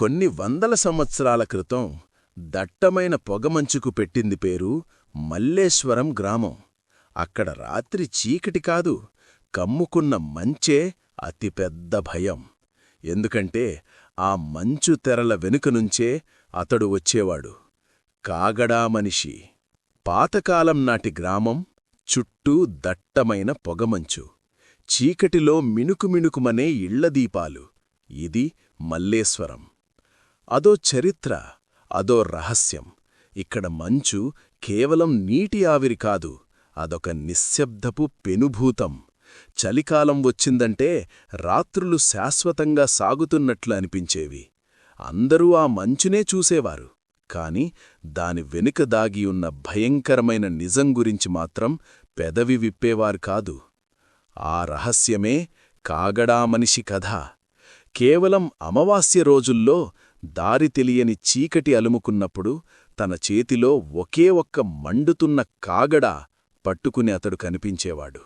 కొన్ని వందల సంవత్సరాల క్రితం దట్టమైన పొగమంచుకు పెట్టింది పేరు మల్లేశ్వరం గ్రామం. అక్కడ రాత్రి చీకటి కాదు కమ్ముకున్న మంచే అతిపెద్ద భయం. ఎందుకంటే ఆ మంచు తెరల వెనుకనుంచే అతడు వచ్చేవాడు. కాగడా మనిషి. పాతకాలం నాటి గ్రామం చుట్టూ దట్టమైన పొగమంచు చీకటిలో మినుకుమినుకుమనే ఇళ్ళదీపాలు ఇది మల్లేశ్వరం. అదో చరిత్ర అదో రహస్యం. ఇక్కడ మంచు కేవలం నీటి ఆవిరి కాదు అదొక నిశ్శబ్దపు పెనుభూతం. చలికాలం వచ్చిందంటే రాత్రులు శాశ్వతంగా సాగుతున్నట్లు అనిపించేవి. అందరూ ఆ మంచునే చూసేవారు. కాని దాని వెనుక దాగియున్న భయంకరమైన నిజం గురించి మాత్రం పెదవి విప్పేవారు కాదు. ఆ రహస్యమే కాగడా మనిషి కథ. కేవలం అమావాస్య రోజుల్లో దారి తెలియని చీకటి అలుముకున్నప్పుడు తన చేతిలో ఒకే ఒక్క మండుతున్న కాగడా పట్టుకుని అతడు కనిపించేవాడు.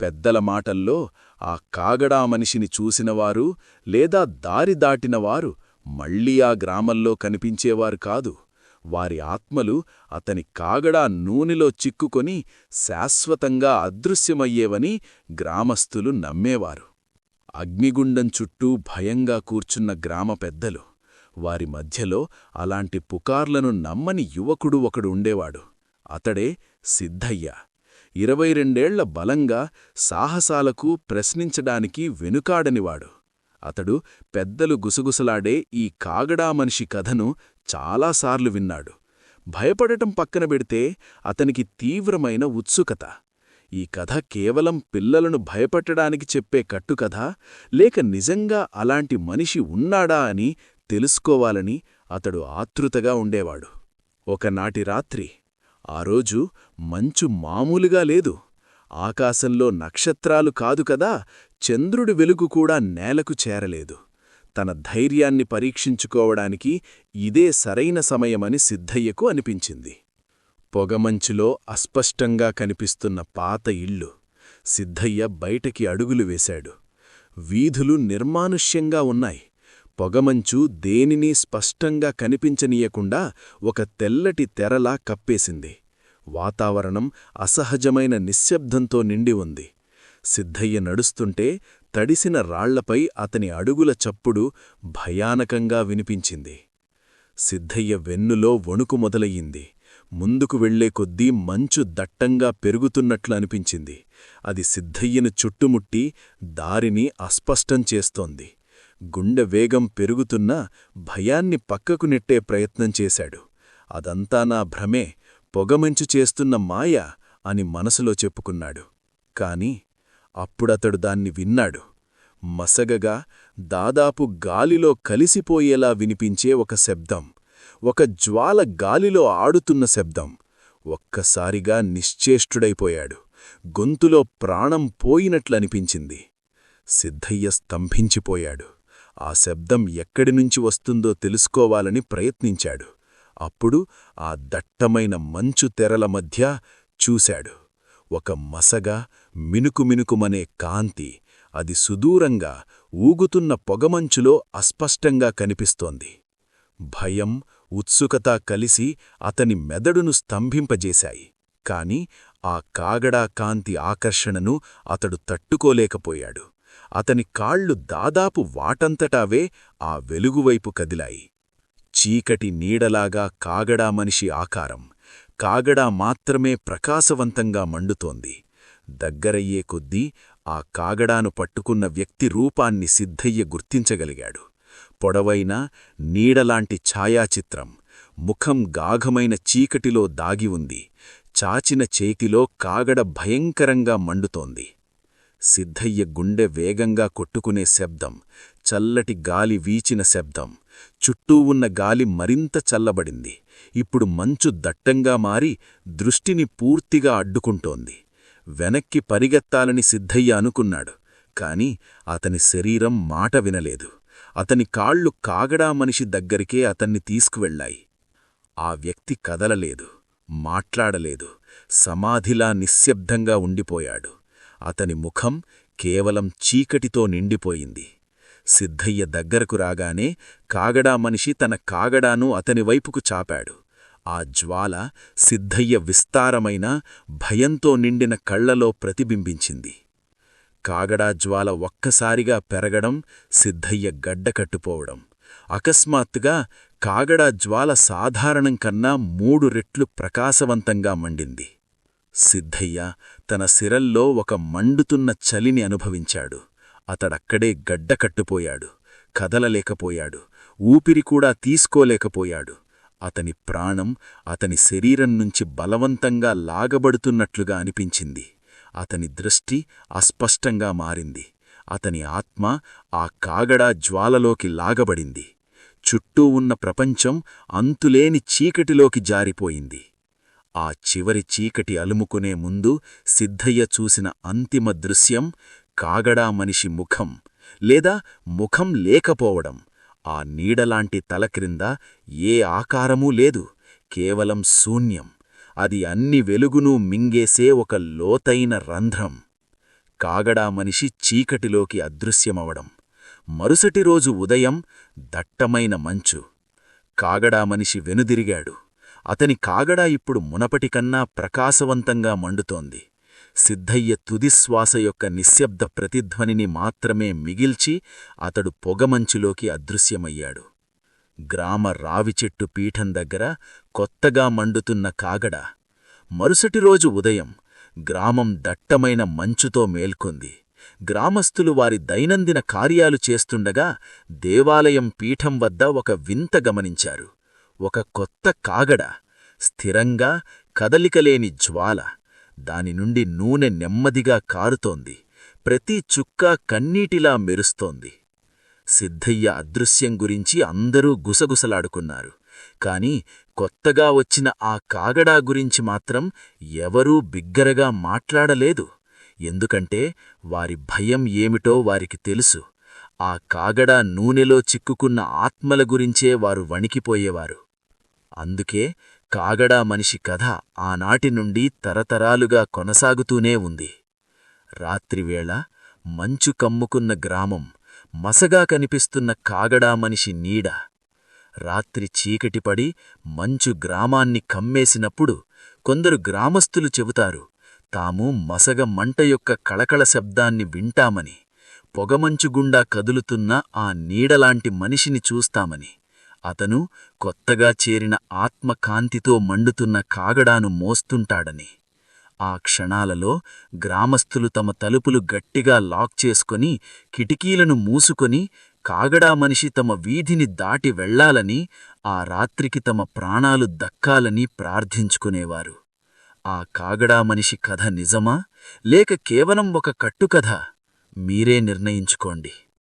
పెద్దల మాటల్లో ఆ కాగడా మనిషిని చూసినవారు లేదా దారి దాటినవారు మళ్ళీ ఆ గ్రామంలో కనిపించేవారు కాదు. వారి ఆత్మలు అతని కాగడా నూనెలో చిక్కుకొని శాశ్వతంగా అదృశ్యమయ్యేవని గ్రామస్థులు నమ్మేవారు. అగ్నిగుండం చుట్టూ భయంగా కూర్చున్న గ్రామ పెద్దలు వారి మధ్యలో అలాంటి పుకార్లను నమ్మని యువకుడు ఒకడు ఉండేవాడు. అతడే సిద్ధయ్య. ఇరవై రెండేళ్ళ బలంగా సాహసాలకు ప్రశ్నించడానికి వెనుకాడనివాడు. అతడు పెద్దలు గుసగుసలాడే ఈ కాగడా మనిషి కథను చాలాసార్లు విన్నాడు. భయపడటం పక్కన పెడితే అతనికి తీవ్రమైన ఉత్సుకత. ఈ కథ కేవలం పిల్లలను భయపెట్టడానికి చెప్పే కట్టుకథ లేక నిజంగా అలాంటి మనిషి ఉన్నాడా అని తెలుసుకోవాలని అతడు ఆతృతగా ఉండేవాడు. ఒకనాటి రాత్రి ఆ రోజు మంచు మామూలుగా లేదు. ఆకాశంలో నక్షత్రాలు కాదు కదా చంద్రుడి వెలుగు కూడా నేలకు చేరలేదు. తన ధైర్యాన్ని పరీక్షించుకోవడానికి ఇదే సరైన సమయమని సిద్ధయ్యకు అనిపించింది. పొగమంచులో అస్పష్టంగా కనిపిస్తున్న పాత ఇళ్ళు సిద్ధయ్య బయటకి అడుగులు వేశాడు. వీధులు నిర్మానుష్యంగా ఉన్నాయి. పొగమంచు దేనినీ స్పష్టంగా కనిపించనీయకుండా ఒక తెల్లటి తెరలా కప్పేసింది. వాతావరణం అసహజమైన నిశ్శబ్దంతో నిండి ఉంది. సిద్ధయ్య నడుస్తుంటే తడిసిన రాళ్ళపై అతని అడుగుల చప్పుడు భయానకంగా వినిపించింది. సిద్ధయ్య వెన్నులో వణుకు మొదలయ్యింది. ముందుకు వెళ్ళే కొద్దీ మంచు దట్టంగా పెరుగుతున్నట్లు అనిపించింది. అది సిద్ధయ్యను చుట్టుముట్టి దారిని అస్పష్టం చేస్తోంది. గుండె వేగం పెరుగుతున్నా భయాన్ని పక్కకు నెట్టే ప్రయత్నం చేశాడు. అదంతా నా భ్రమే పొగమంచు చేస్తున్న మాయ అని మనసులో చెప్పుకున్నాడు. కాని అప్పుడతడు దాన్ని విన్నాడు. మసగగా దాదాపు గాలిలో కలిసిపోయేలా వినిపించే ఒక శబ్దం ఒక జ్వాల గాలిలో ఆడుతున్న శబ్దం. ఒక్కసారిగా నిశ్చేష్టుడైపోయాడు. గొంతులో ప్రాణం పోయినట్లనిపించింది. సిద్ధయ్య స్తంభించిపోయాడు. ఆ శబ్దం ఎక్కడినుంచి వస్తుందో తెలుసుకోవాలని ప్రయత్నించాడు. అప్పుడు ఆ దట్టమైన మంచు తెరల మధ్య చూశాడు. ఒక మసగా మినుకుమినుకుమనే కాంతి అది సుదూరంగా ఊగుతున్న పొగమంచులో అస్పష్టంగా కనిపిస్తోంది. భయం ఉత్సుకత కలిసి అతని మెదడును స్తంభింపజేశాయి. కాని ఆ కాగడా కాంతి ఆకర్షణను అతడు తట్టుకోలేకపోయాడు. అతని కాళ్ళు దాదాపు వాటంతటావే ఆ వెలుగువైపు కదిలాయి. చీకటి నీడలాగా కాగడా మనిషి ఆకారం. కాగడా మాత్రమే ప్రకాశవంతంగా మండుతోంది. దగ్గరయ్యే కొద్దీ ఆ కాగడాను పట్టుకున్న వ్యక్తి రూపాన్ని సిద్ధయ్య గుర్తించగలిగాడు. పొడవైన నీడలాంటి ఛాయాచిత్రం. ముఖం గాఘమైన చీకటిలో దాగి ఉంది. చాచిన చేతిలో కాగడ భయంకరంగా మండుతోంది. సిద్ధయ్య గుండె వేగంగా కొట్టుకునే శబ్దం చల్లటి గాలి వీచిన శబ్దం. చుట్టూ ఉన్న గాలి మరింత చల్లబడింది. ఇప్పుడు మంచు దట్టంగా మారి దృష్టిని పూర్తిగా అడ్డుకుంటోంది. వెనక్కి పరిగెత్తాలని సిద్ధయ్య అనుకున్నాడు కాని అతని శరీరం మాట వినలేదు. అతని కాళ్ళు కాగడా మనిషి దగ్గరికే అతన్ని తీసుకువెళ్ళాయి ఆ వ్యక్తి కదలలేదు మాట్లాడలేదు సమాధిలా నిశ్శబ్దంగా ఉండిపోయాడు. అతని ముఖం కేవలం చీకటితో నిండిపోయింది. సిద్ధయ్య దగ్గరకు రాగానే కాగడా మనిషి తన కాగడాను అతని వైపుకు చాపాడు. ఆ జ్వాల సిద్ధయ్య విస్తారమైన భయంతో నిండిన కళ్ళలో ప్రతిబింబించింది. కాగడా జ్వాల ఒక్కసారిగా పెరగడం సిద్ధయ్య గడ్డకట్టుపోవడం అకస్మాత్తుగా కాగడా జ్వాల సాధారణం కన్నా మూడు రెట్లు ప్రకాశవంతంగా మండింది. సిద్ధయ్య తన సిరల్లో ఒక మండుతున్న చలిని అనుభవించాడు. అతడక్కడే గడ్డకట్టుపోయాడు కదలలేకపోయాడు ఊపిరి కూడా తీసుకోలేకపోయాడు. అతని ప్రాణం అతని శరీరం నుంచి బలవంతంగా లాగబడుతున్నట్లుగా అనిపించింది. అతని దృష్టి అస్పష్టంగా మారింది. అతని ఆత్మ ఆ కాగడా జ్వాలలోకి లాగబడింది. చుట్టూ ఉన్న ప్రపంచం అంతులేని చీకటిలోకి జారిపోయింది. ఆ చివరి చీకటి అలుముకునే ముందు సిద్ధయ్య చూసిన అంతిమ దృశ్యం కాగడా మనిషి ముఖం లేదా ముఖం లేకపోవడం. ఆ నీడలాంటి తల క్రింద ఏ ఆకారమూ లేదు కేవలం శూన్యం. అది అన్ని వెలుగునూ మింగేసే ఒక లోతైన రంధ్రం. కాగడా మనిషి చీకటిలోకి అదృశ్యమవడం. మరుసటి రోజు ఉదయం దట్టమైన మంచు. కాగడా మనిషి వెనుదిరిగాడు. అతని కాగడా ఇప్పుడు మునపటికన్నా ప్రకాశవంతంగా మండుతోంది. సిద్ధయ్య తుదిశ్వాస యొక్క నిశ్శబ్ద ప్రతిధ్వనిని మాత్రమే మిగిల్చి అతడు పొగమంచులోకి అదృశ్యమయ్యాడు. గ్రామ రావిచెట్టు పీఠం దగ్గర కొత్తగా మండుతున్న కాగడ. మరుసటి రోజు ఉదయం గ్రామం దట్టమైన మంచుతో మేల్కొంది. గ్రామస్థులు వారి దైనందిన కార్యాలు చేస్తుండగా దేవాలయం పీఠం వద్ద ఒక వింత గమనించారు. ఒక కొత్త కాగడ స్థిరంగా కదలికలేని జ్వాల. దాని నుండి నూనె నెమ్మదిగా కారుతోంది. ప్రతి చుక్క కన్నీటిలా మెరుస్తోంది. సిద్ధయ్య అదృశ్యం గురించి అందరూ గుసగుసలాడుకున్నారు. కాని కొత్తగా వచ్చిన ఆ కాగడా గురించి మాత్రం ఎవరూ బిగ్గరగా మాట్లాడలేదు. ఎందుకంటే వారి భయం ఏమిటో వారికి తెలుసు. ఆ కాగడా నూనెలో చిక్కుకున్న ఆత్మల గురించే వారు వణికిపోయేవారు. అందుకే కాగడా మనిషి కథ ఆనాటి నుండి తరతరాలుగా కొనసాగుతూనే ఉంది. రాత్రివేళ మంచు కమ్ముకున్న గ్రామం మసగా కనిపిస్తున్న కాగడా మనిషి నీడ. రాత్రి చీకటిపడి మంచు గ్రామాన్ని కమ్మేసినప్పుడు కొందరు గ్రామస్థులు చెబుతారు తాము మసగ మంట యొక్క కళకళ శబ్దాన్ని వింటామని పొగమంచుగుండా కదులుతున్న ఆ నీడలాంటి మనిషిని చూస్తామని. అతను కొత్తగా చేరిన ఆత్మకాంతితో మండుతున్న కాగడాను మోస్తుంటాడని. ఆ క్షణాలలో గ్రామస్థులు తమ తలుపులు గట్టిగా లాక్ చేసుకొని కిటికీలను మూసుకొని కాగడా మనిషి తమ వీధిని దాటి వెళ్ళాలని ఆ రాత్రికి తమ ప్రాణాలు దక్కాలని ప్రార్థించుకునేవారు. ఆ కాగడా మనిషి కథ నిజమా? లేక కేవలం ఒక కట్టుకథ? మీరే నిర్ణయించుకోండి.